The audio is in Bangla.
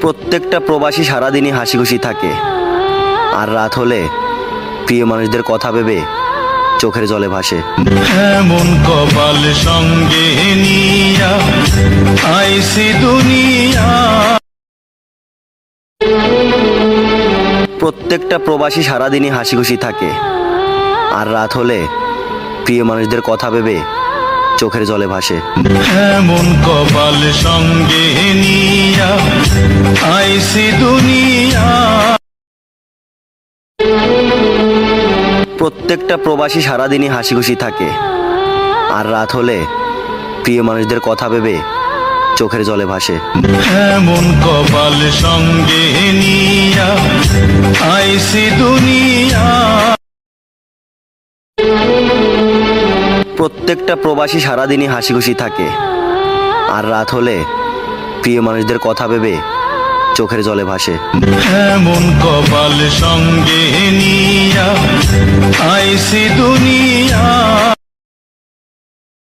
প্রত্যেকটা প্রবাসী সারাদিনই হাসি খুশি থাকে। আর রাত হলে প্রিয় মানুষদের কথা ভেবে চোখের জলে ভাসে। এমন কপাল সঙ্গে নিয়া আইসি দুনিয়া। প্রত্যেকটা প্রবাসী সারাদিনই হাসি খুশি থাকে। আর রাত হলে প্রিয় মানুষদের কথা ভেবে চোখের জলে ভাসে। এমন কপাল সঙ্গে নিয়া আইসি দুনিয়া। প্রত্যেকটা প্রবাসী সারাদিনই হাসি খুশি থাকে। আর রাত হলে প্রিয় মানুষদের কথা ভেবে চোখের জলে ভাসে। এমন কপাল সঙ্গে নিয়া আইসি দুনিয়া। প্রত্যেকটা প্রবাসী সারাদিনই হাসি খুশি থাকে। আর রাত হলে প্রিয় মানুষদের কথা ভেবে চোখের জলে ভাসে। এমন কপাল সঙ্গে নিয়া, আইসি দুনিয়া